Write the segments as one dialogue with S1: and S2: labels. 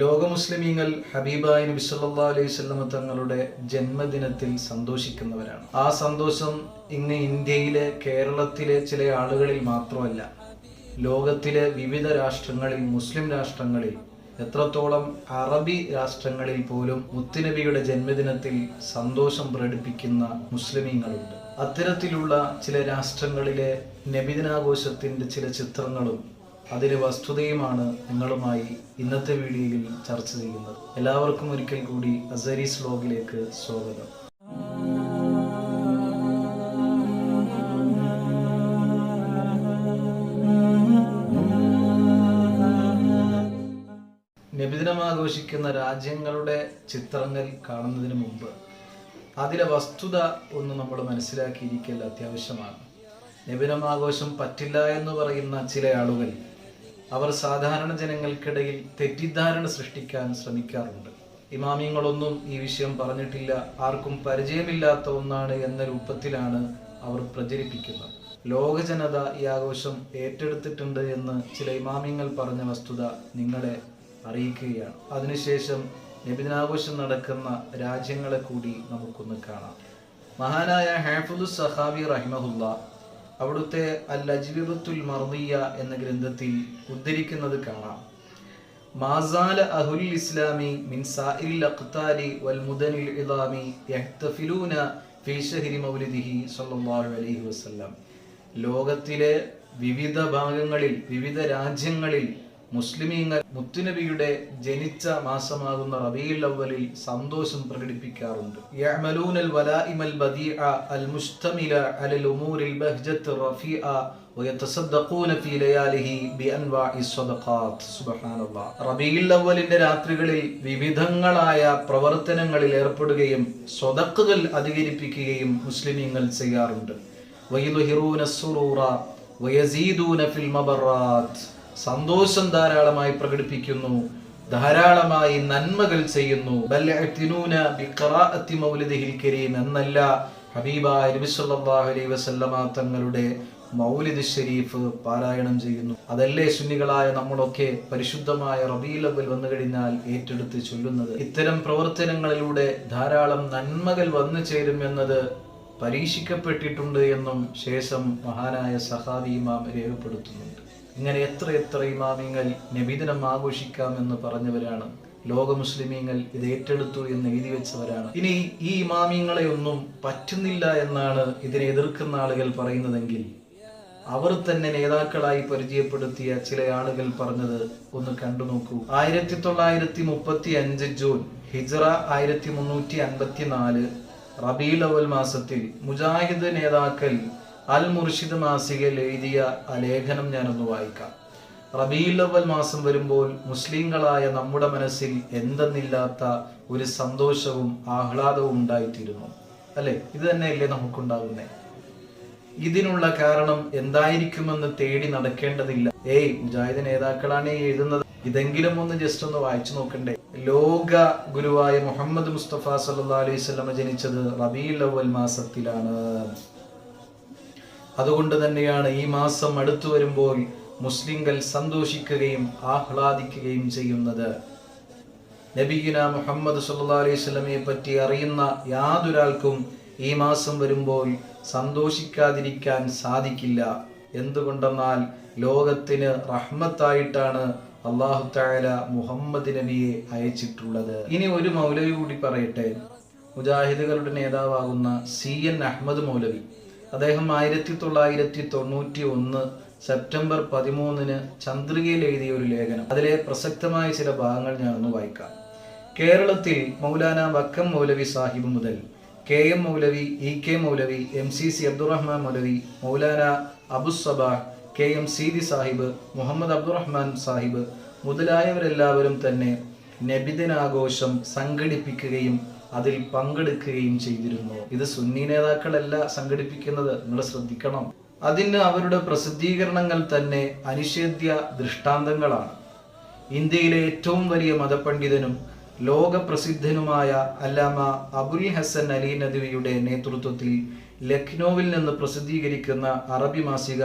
S1: ലോക മുസ്ലിമീങ്ങൾ ഹബീബായ നബി സല്ലല്ലാഹു അലൈഹി വസല്ലമ തങ്ങളുടെ ജന്മദിനത്തിൽ സന്തോഷിക്കുന്നവരാണ്. ആ സന്തോഷം ഇന്ന് ഇന്ത്യയിലെ കേരളത്തിലെ ചില ആളുകളിൽ മാത്രമല്ല ലോകത്തിലെ വിവിധ രാഷ്ട്രങ്ങളിൽ മുസ്ലിം രാഷ്ട്രങ്ങളിൽ എത്രത്തോളം അറബി രാഷ്ട്രങ്ങളിൽ പോലും മുത്തുനബിയുടെ ജന്മദിനത്തിൽ സന്തോഷം പ്രകടിപ്പിക്കുന്ന മുസ്ലിമീങ്ങളുണ്ട്. അത്തരത്തിലുള്ള ചില രാഷ്ട്രങ്ങളിലെ നബിദിനാഘോഷത്തിന്റെ ചില ചിത്രങ്ങളും അതിലെ വസ്തുതയുമാണ് നിങ്ങളുമായി ഇന്നത്തെ വീഡിയോയിൽ ചർച്ച ചെയ്യുന്നത്. എല്ലാവർക്കും ഒരിക്കൽ കൂടി അസരീസ് വ്ലോഗിലേക്ക് സ്വാഗതം. നബിദിനം ആഘോഷിക്കുന്ന രാജ്യങ്ങളുടെ ചിത്രങ്ങൾ കാണുന്നതിന് മുമ്പ് അതിലെ വസ്തുത ഒന്ന് നമ്മൾ മനസ്സിലാക്കിയിരിക്കൽ അത്യാവശ്യമാണ്. നബിദിനം ആഘോഷം പറ്റില്ല എന്ന് പറയുന്ന ചില ആളുകൾ അവർ സാധാരണ ജനങ്ങൾക്കിടയിൽ തെറ്റിദ്ധാരണ സൃഷ്ടിക്കാൻ ശ്രമിക്കാറുണ്ട്. ഇമാമിയങ്ങളൊന്നും ഈ വിഷയം പറഞ്ഞിട്ടില്ല. ആർക്കും പരിചയമില്ലാത്ത ഒന്നാണ് എന്ന രൂപത്തിലാണ് അവർ പ്രചരിപ്പിക്കുന്നത്. ലോക ജനത ഈ ആഘോഷം ഏറ്റെടുത്തിട്ടുണ്ട് എന്ന് ചില ഇമാമിയങ്ങൾ പറഞ്ഞ വസ്തുത നിങ്ങളെ അറിയിക്കുകയാണ്. അതിനുശേഷം നബിദിനാഘോഷം നടക്കുന്ന രാജ്യങ്ങളെ കൂടി നമുക്കൊന്ന് കാണാം. മഹാനായ ഹാഫുദ് സഹാബി റഹിമഹുല്ല അവിടുത്തെ അൽ അജ്വിബത്തുൽ മർദിയ എന്ന ഗ്രന്ഥത്തിൽ ഉദ്ധരിക്കുന്നത് കാണാം. മാസാല അഹുൽ ഇസ്ലാമി മിൻ സാഇൽ അഖ്താരി വൽ മുദനിൽ ഇലാമി യഹ്തഫിലൂന ഫീ ശഹരി മൗലിദിഹി സ്വല്ലല്ലാഹു അലൈഹി വസല്ലം. ലോകത്തിലെ വിവിധ ഭാഗങ്ങളിൽ വിവിധ രാജ്യങ്ങളിൽ മുസ്ലിമീങ്ങൾ മുത്തുനബിയുടെ ജനിച്ച മാസമാകുന്ന റബീൽ അവലിൽ സന്തോഷം പ്രകടിപ്പിക്കാറുണ്ട് യഅമലൂനൽ വലായിമൽ ബദീഅ അൽ മുസ്തമില അലൽ ഉമൂരിൽ ബഹ്ജത്ത് റഫീഅ ويتصدقون في لياله بأنواع الصدقات سبحان الله റബീൽ അവലിന്റെ രാത്രികളിൽ വിവിധങ്ങളായ പ്രവർത്തനങ്ങളിൽ ഏർപ്പെടുകയും സ്വതക്കുകൾ അധികരിപ്പിക്കുകയും മുസ്ലിമീങ്ങൾ ചെയ്യാറുണ്ട് വയുഹിറൂന സുറൂറ വയസീദൂന ഫിൽ മബറാത്ത് സന്തോഷം ധാരാളമായി പ്രകടിപ്പിക്കുന്നു ധാരാളമായി നന്മകൾ ചെയ്യുന്നു. എന്നല്ല ഹബീബായ നബി അലൈഹി വസല്ലമ തങ്ങളുടെ മൗലിദ് ഷരീഫ് പാരായണം ചെയ്യുന്നു. അതല്ലേ സുന്നികളായ നമ്മളൊക്കെ പരിശുദ്ധമായ റബീ അവൽ വന്നു കഴിഞ്ഞാൽ ഏറ്റെടുത്ത് ചൊല്ലുന്നത്? ഇത്തരം പ്രവർത്തനങ്ങളിലൂടെ ധാരാളം നന്മകൾ വന്നു ചേരും എന്നത് പരീക്ഷിക്കപ്പെട്ടിട്ടുണ്ട് എന്നും ശേഷം മഹാനായ സഹാബി ഇമാം രേഖപ്പെടുത്തുന്നുണ്ട്. ഇങ്ങനെ എത്ര എത്ര ഇമാമിങ്ങൾ നബിദിനം ആഘോഷിക്കാമെന്ന് പറഞ്ഞവരാണ്. ലോക മുസ്ലിമീങ്ങൾ ഇത് ഏറ്റെടുത്തു എന്ന് എഴുതി വെച്ചവരാണ്. ഇനി ഈ ഇമാമിങ്ങളെ ഒന്നും പറ്റുന്നില്ല എന്നാണ് ഇതിനെ എതിർക്കുന്ന ആളുകൾ പറയുന്നതെങ്കിൽ അവർ തന്നെ നേതാക്കളായി പരിചയപ്പെടുത്തിയ ചില ആളുകൾ പറഞ്ഞത് ഒന്ന് കണ്ടു നോക്കൂ. ആയിരത്തി തൊള്ളായിരത്തി മുപ്പത്തി അഞ്ച് ജൂൺ ഹിജ്റ ആയിരത്തി മുന്നൂറ്റി അൻപത്തി നാല് റബീൽ അവൽ മാസത്തിൽ മുജാഹിദ് നേതാക്കൾ അൽ മുർഷിദ് മാസികയിൽ എഴുതിയ ലേഖനം ഞാനൊന്ന് വായിക്കാം. റബീലവൽ മാസം വരുമ്പോൾ മുസ്ലിങ്ങളായ നമ്മുടെ മനസ്സിൽ എന്തെന്നില്ലാത്ത ഒരു സന്തോഷവും ആഹ്ലാദവും ഉണ്ടായിത്തീരുന്നു. അല്ലെ? ഇത് തന്നെയല്ലേ നമുക്കുണ്ടാകുന്നേ? ഇതിനുള്ള കാരണം എന്തായിരിക്കുമെന്ന് തേടി നടക്കേണ്ടതില്ല. ഏയ് മുജാഹിദ് നേതാക്കളാണ് എഴുതുന്നത്. ഇതെങ്കിലും ഒന്ന് ജസ്റ്റ് ഒന്ന് വായിച്ചു നോക്കണ്ടേ? ലോക ഗുരുവായ മുഹമ്മദ് മുസ്തഫ സല്ലാ അലൈഹി സ്വലമ ജനിച്ചത് റബീൽ അവൽ മാസത്തിലാണ്. അതുകൊണ്ട് തന്നെയാണ് ഈ മാസം അടുത്തു വരുമ്പോൾ മുസ്ലിങ്ങൾ സന്തോഷിക്കുകയും ആഹ്ലാദിക്കുകയും ചെയ്യുന്നത്. നബീന മുഹമ്മദ് സല്ലാ അലൈഹി സ്വലമയെ പറ്റി അറിയുന്ന യാതൊരാൾക്കും ഈ മാസം വരുമ്പോൾ സന്തോഷിക്കാതിരിക്കാൻ സാധിക്കില്ല. എന്തുകൊണ്ടെന്നാൽ ലോകത്തിന് റഹ്മത്തായിട്ടാണ് അള്ളാഹു താല മുഹമ്മദ് നബിയെ അയച്ചിട്ടുള്ളത്. ഇനി ഒരു മൗലവി കൂടി പറയട്ടെ. മുജാഹിദുകളുടെ നേതാവാകുന്ന സി എൻ അഹമ്മദ് മൗലവി. അദ്ദേഹം ആയിരത്തി തൊള്ളായിരത്തി തൊണ്ണൂറ്റി ഒന്ന് സെപ്റ്റംബർ പതിമൂന്നിന് ചന്ദ്രികയിൽ എഴുതിയ ഒരു ലേഖനം. അതിലെ പ്രസക്തമായ ചില ഭാഗങ്ങൾ ഞാനൊന്ന് വായിക്കാം. കേരളത്തിൽ മൗലാന വക്കം മൗലവി സാഹിബ് മുതൽ K M Maulavi E K Maulavi M C C Abdurahman Maulavi Maulana Abusabah K M Seethi Sahib Muhammad Abdurahman Sahib മുതലായവരെല്ലാവരും തന്നെ നബിദിനാഘോഷം സംഘടിപ്പിക്കുകയും അതിൽ പങ്കെടുക്കുകയും ചെയ്തിരുന്നു. ഇത് സുന്നി നേതാക്കളല്ല സംഘടിപ്പിക്കുന്നത്. നിങ്ങൾ ശ്രദ്ധിക്കണം. അതിന് അവരുടെ പ്രസിദ്ധീകരണങ്ങൾ തന്നെ അനിഷേധ്യ ദൃഷ്ടാന്തങ്ങളാണ്. ഇന്ത്യയിലെ ഏറ്റവും വലിയ മതപണ്ഡിതനും ലോകപ്രസിദ്ധനുമായ അല്ലാമ അബുൽ ഹസൻ അലി നദ്വിയുടെ നേതൃത്വത്തിൽ ലക്നൌവിൽ നിന്ന് പ്രസിദ്ധീകരിക്കുന്ന അറബി മാസിക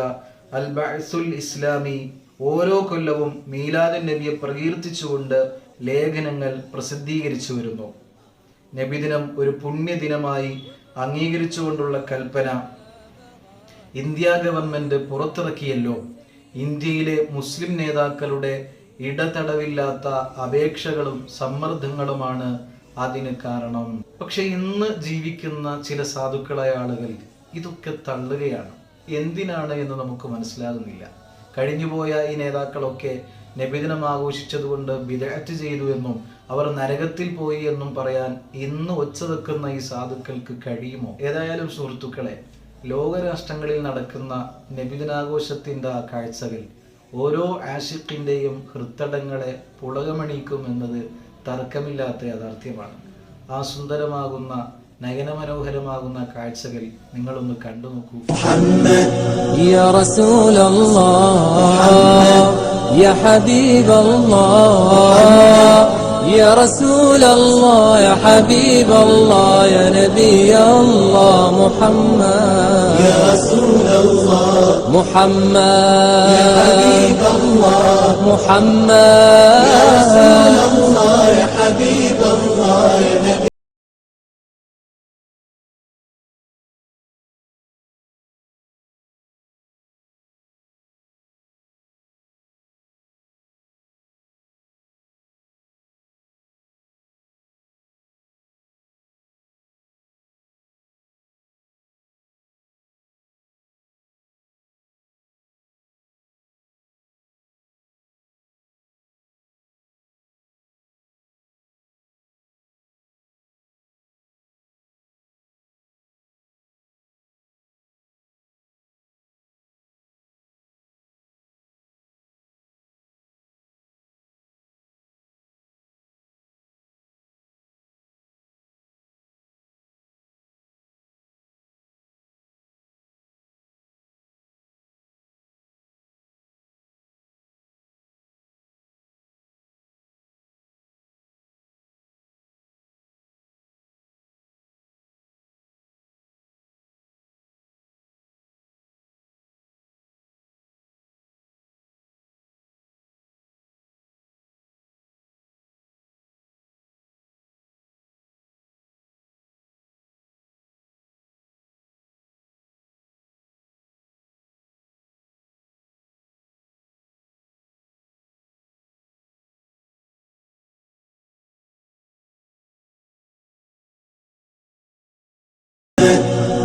S1: അൽ ബഅസുൽ ഇസ്ലാമി ഓരോ കൊല്ലവും മീലാദുൻ നബിയെ പ്രകീർത്തിച്ചുകൊണ്ട് ലേഖനങ്ങൾ പ്രസിദ്ധീകരിച്ചു വരുന്നു. നബിദിനം ഒരു പുണ്യദിനമായി അംഗീകരിച്ചുകൊണ്ടുള്ള കൽപ്പന. India government പുറത്തിറക്കിയല്ലോ. ഇന്ത്യയിലെ മുസ്ലിം നേതാക്കളുടെ ഇടതടവില്ലാത്ത അപേക്ഷകളും സമ്മർദ്ദങ്ങളുമാണ് അതിന് കാരണം. പക്ഷെ ഇന്ന് ജീവിക്കുന്ന ചില സാധുക്കളായ ആളുകൾ ഇതൊക്കെ തള്ളുകയാണ്. എന്തിനാണ് എന്ന് നമുക്ക് മനസ്സിലാകുന്നില്ല. കഴിഞ്ഞുപോയ ഈ നേതാക്കളൊക്കെ നബിദിനം ആഘോഷിച്ചതുകൊണ്ട് വിദഗ്ധ ചെയ്തു എന്നും അവർ നരകത്തിൽ പോയി എന്നും പറയാൻ ഇന്ന് ഒച്ച വെക്കുന്ന ഈ സാധുക്കൾക്ക് കഴിയുമോ? ഏതായാലും സുഹൃത്തുക്കളെ ലോകരാഷ്ട്രങ്ങളിൽ നടക്കുന്ന നബിദിനാഘോഷത്തിന്റെ ആ കാഴ്ചകൾ ഓരോ ആഷിഖിന്റെയും ഹൃത്തടങ്ങളെ പുളകമണിക്കും എന്നത് തർക്കമില്ലാത്ത യാഥാർത്ഥ്യമാണ്. ആ സുന്ദരമാകുന്ന നയനമനോഹരമാകുന്ന കാഴ്ചകൾ നിങ്ങളൊന്ന് കണ്ടു നോക്കൂ
S2: يا رسول الله يا حبيب الله يا رسول الله يا حبيب الله يا نبي الله محمد يا رسول الله محمد يا حبيب الله محمد يا رسول الله يا حبيب الله يا نبي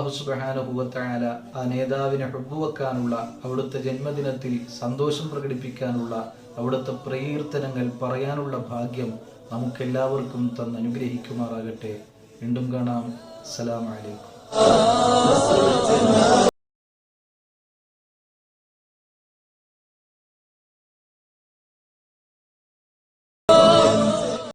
S1: അള്ളാഹു സുബാനുഭവത്തായ ആ നേതാവിനെ ഹുബുവെക്കാനുള്ള അവിടുത്തെ ജന്മദിനത്തിൽ സന്തോഷം പ്രകടിപ്പിക്കാനുള്ള അവിടുത്തെ പ്രകീർത്തനങ്ങൾ പറയാനുള്ള ഭാഗ്യം നമുക്കെല്ലാവർക്കും തന്ന് അനുഗ്രഹിക്കുമാറാകട്ടെ വീണ്ടും കാണാം. അസ്സലാമലൈക്കും